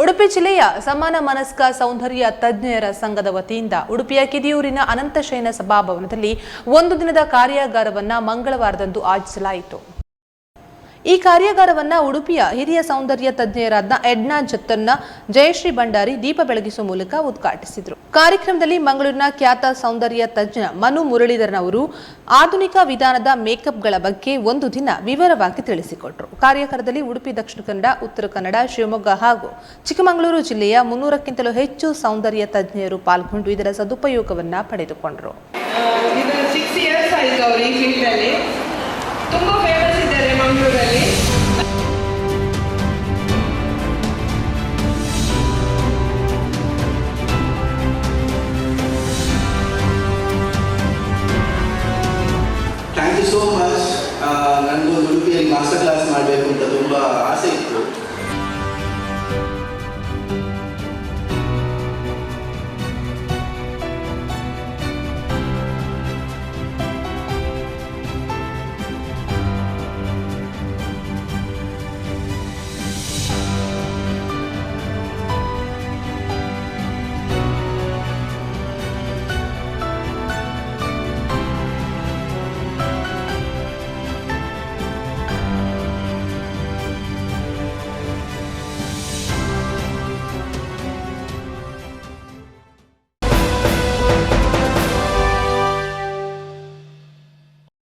ಉಡುಪಿ ಜಿಲ್ಲೆಯ ಸಮಾನ ಮನಸ್ಕ ಸೌಂದರ್ಯ ತಜ್ಞರ ಸಂಘದ ವತಿಯಿಂದ ಉಡುಪಿಯ ಕಿದಿಯೂರಿನ ಅನಂತಶಯನ ಸಭಾಭವನದಲ್ಲಿ ಒಂದು ದಿನದ ಕಾರ್ಯಾಗಾರವನ್ನು ಮಂಗಳವಾರದಂದು ಆಯೋಜಿಸಲಾಯಿತು ಈ ಕಾರ್ಯಾಗಾರವನ್ನು ಉಡುಪಿಯ ಹಿರಿಯ ಸೌಂದರ್ಯ ತಜ್ಞರಾದ ಎಡ್ನಾ ಜತ್ತನ್ನ ಜಯಶ್ರೀ ಭಂಡಾರಿ ದೀಪ ಬೆಳಗಿಸುವ ಮೂಲಕ ಉದ್ಘಾಟಿಸಿದರು. ಕಾರ್ಯಕ್ರಮದಲ್ಲಿ ಮಂಗಳೂರಿನ ಖ್ಯಾತ ಸೌಂದರ್ಯ ತಜ್ಞ ಮನು ಮುರಳೀಧರನ್ ಅವರು ಆಧುನಿಕ ವಿಧಾನದ ಮೇಕಪ್ಗಳ ಬಗ್ಗೆ ಒಂದು ದಿನ ವಿವರವಾಗಿ ತಿಳಿಸಿಕೊಟ್ಟರು ಕಾರ್ಯಾಗಾರದಲ್ಲಿ ಉಡುಪಿ, ದಕ್ಷಿಣ ಕನ್ನಡ, ಉತ್ತರ ಕನ್ನಡ, ಶಿವಮೊಗ್ಗ ಹಾಗೂ ಚಿಕ್ಕಮಗಳೂರು ಜಿಲ್ಲೆಯ ಮುನ್ನೂರಕ್ಕಿಂತಲೂ ಹೆಚ್ಚು ಸೌಂದರ್ಯ ತಜ್ಞರು ಪಾಲ್ಗೊಂಡು ಇದರ ಸದುಪಯೋಗವನ್ನು ಪಡೆದುಕೊಂಡರು. ಸೋ ಮಚ್ ನನಗೂ ಉಡುಪಿಯಲ್ಲಿ ಮಾಸ್ಟರ್ ಕ್ಲಾಸ್ ಮಾಡಬೇಕು ಅಂತ ತುಂಬಾ ಆಸೆ ಇತ್ತು.